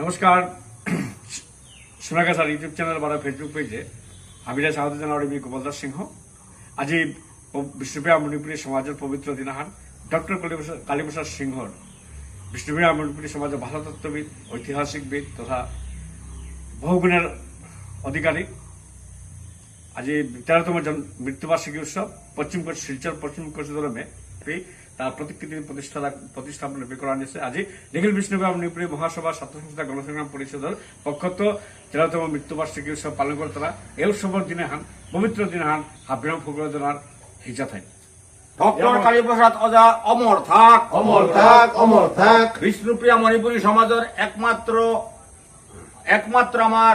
নমস্কাৰ সোণাগাছাৰ YouTube channel বা ফেচবুক পেজে আমি ৰাইজ স্বাগত জনাওঁ আমি গোপাল দাস সিংহ। আজি প- বিষ্ণুপ্ৰিয়া মণিপুৰী সমাজৰ পবিত্ৰ দিনাখন ডক্টৰ কালীপ্ৰসাদ কালীপ্ৰসাদ সিংহৰ বিষ্ণুপ্ৰিয়া মণিপুৰী সমাজৰ ভাষাতত্ত্ববিদ, ঐতিহাসিকবিদ তথা বহুগুণের অধিকারী। আজি তেরোতম মৃত্যুবার্ষিকী উৎসব, পশ্চিমকোট শিলচর পশ্চিম কোচদরমে তার প্রতিকৃতি প্রতিষ্ঠা প্রতিস্থাপন করা আজি নিখিল নিপুরী মহাসভা ছাত্র সংস্থা গণসংগ্রাম পরিষদের পক্ষত তেরোতম মৃত্যুবার্ষিকী উৎসব পালন করে তারা এই উৎসবের দিনে হান পবিত্র দিনে হান হাবিরাম হিজা ডক্টর কালীপ্রসাদ অজা অমর থাক। অমর থাক অমর থাক। বিষ্ণুপ্রিয়া মণিপুরী সমাজের একমাত্র একমাত্র আমার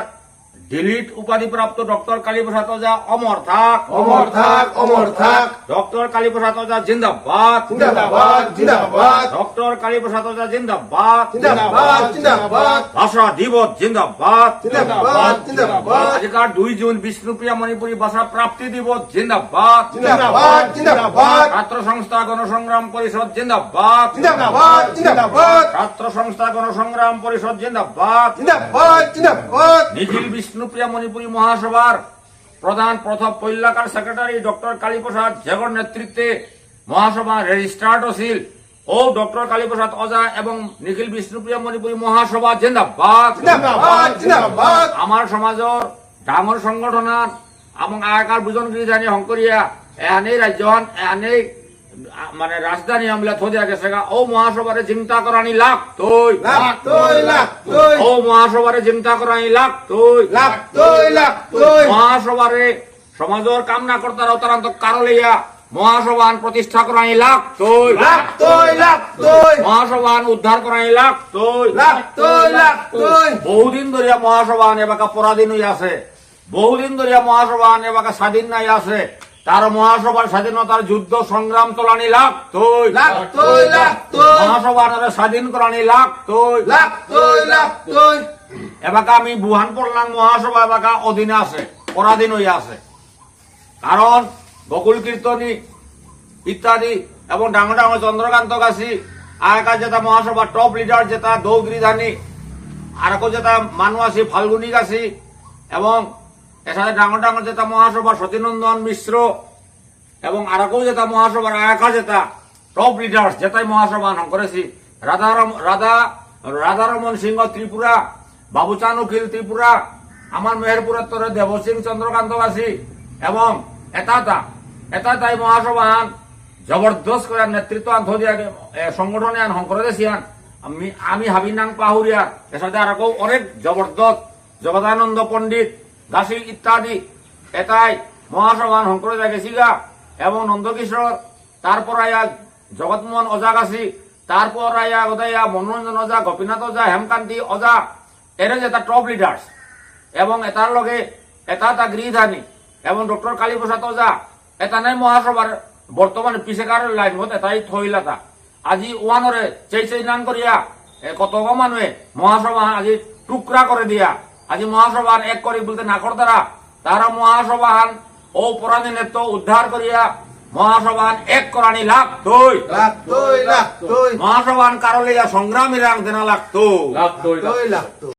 ডিলিট উপাধিপ্রাপ্ত ডক্টর কালীপ্রসাদ অজা অমর থাক। অমর থাক অমর থাক। ডক্টর কালীপ্রসাদ অজা জিন্দাবাদ। জিন্দাবাদ জিন্দাবাদ। ডক্টর কালীপ্রসাদ অজা জিন্দাবাদ। জিন্দাবাদ জিন্দাবাদ। ভাষা দিবস জিন্দাবাদ। জিন্দাবাদ জিন্দাবাদ। আজকাল দুই জুন বিষ্ণুপ্রিয়া মণিপুরী ভাষা প্রাপ্তি দিবস জিন্দাবাদ। জিন্দাবাদ জিন্দাবাদ। ছাত্র সংস্থা গণসংগ্রাম পরিষদ জিন্দাবাদ। জিন্দাবাদ জিন্দাবাদ। ছাত্র সংস্থা গণসংগ্রাম পরিষদ জিন্দাবাদ। জিন্দাবাদ জিন্দাবাদ। নিখিল বিষ্ণুপ্রিয়া মণিপুরী মহাসভার প্রধান প্রথম পৈলাকার সেক্রেটারি ডক্টর কালীপ্রসাদ জেগর নেতৃত্বে মহাসভা রেজিস্ট্রার্ড ছিল ও ডক্টর কালীপ্রসাদ অজা এবং নিখিল বিষ্ণুপ্রিয়া মণিপুরী মহাসভা জিন্দাবাদ। আমার সমাজৰ ডাঙৰ সংগঠনৰ এবং আয়কাৰ বুজনগিৰি জানি শংকৰীয়া এহানেই ৰাজ্যখন এহানেই মানে ৰাজধানী আমলা থৈ গেছে গা। ও মহাসভাৰে চিন্তা কৰানি লাখ তৈ লাখ তৈ লাখ তৈ ও মহাসভাৰে চিন্তা কৰানি লাখ তৈ লাখ তৈ লাখ তৈ মহাসভাৰে সমাজৰ কামনা কৰ্তাৰ অতৰান্ত কাৰলীয়া মহাসভান প্ৰতিষ্ঠা কৰানি লাখ তৈ লাখ তৈ লাখ তৈ মহাসভান উদ্ধার করানি লাখ তৈ লাখ তৈ লাখ তৈ বহুদিন ধরিয়া মহাসভা এবাকা পরাধীন হয়ে আছে বহুদিন ধরিয়া মহাসভা এবাকা স্বাধীন নাই আছে। তার মহাসভার স্বাধীনতার যুদ্ধ সংগ্রাম তোলানি লাখ তৈ লাখ লাখ মহাসভার স্বাধীন করানি লাখ তৈ লাখ লাখ এবাকা আমি বুহান পড়লাম মহাসভা এবাকা অধীনে আছে পরাধীন হয়ে আছে। কারণ বকুল কীর্তনী ইত্যাদি এবং ডাঙর ডাঙর চন্দ্রকান্ত গাছি আয়কা যেটা মহাসভা টপ লিডার যেটা দৌগিরি ধানী আর একো যেটা মানুষ আছে ফাল্গুনি গাছি এবং এসাথে ডাঙর ডাঙর যেটা মহাসভা সতীনন্দন মিশ্র এবং আর একো যেটা মহাসভার আয়কা জেতা টপ লিডার যেটাই মহাসভা নাম করেছি, রাধারাম, রাধা, রাধারমন সিংহ ত্রিপুরা, বাবুচান উকিল ত্রিপুরা, আমার মেহেরপুরের তরে দেবসিং চন্দ্রকান্ত বাসী এবং এটাটা এটাটাই মহাসভান জবরদস্ত করে নেতৃত্ব আন থদিয়া সংগঠনে আন শঙ্কর দেশিয়ান আমি আমি হাবিনাং পাহুরিয়া এসাথে আর অনেক জবরদস্ত, জগদানন্দ পণ্ডিত দাসী ইত্যাদি। এটাই মহাসভান শঙ্কর গেছিগা এবং নন্দকিশোর তারপর আয়া জগৎমোহন অজা গাছি তারপর আয়া গোদাইয়া মনোরঞ্জন অজা, গোপীনাথ অজা, হেমকান্তি অজা এর যেটা টপ লিডার্স এবং এটার লগে এটা এটা গৃহধানী এবং ডক্টর কালীপ্রসাদ ওজা এটা নাই মহাসভার বর্তমানে পিছেকার লাইন মত এটাই থইলাতা। আজি ওয়ানরে চেই চেই নাম করিয়া এ কতক মানুহে মহাসভা আজি টুকরা করে দিয়া। আজি মহাসভার এক করি বলতে না কর তারা তারা মহাসভান ও পুরানি তো উদ্ধার করিয়া মহাসভান এক করানি লাখ তৈ লাখ তৈ লাখ তৈ মহাসভান কারলিয়া সংগ্রামী রাং দেনা লাগ তো তৈ লাখ তৈ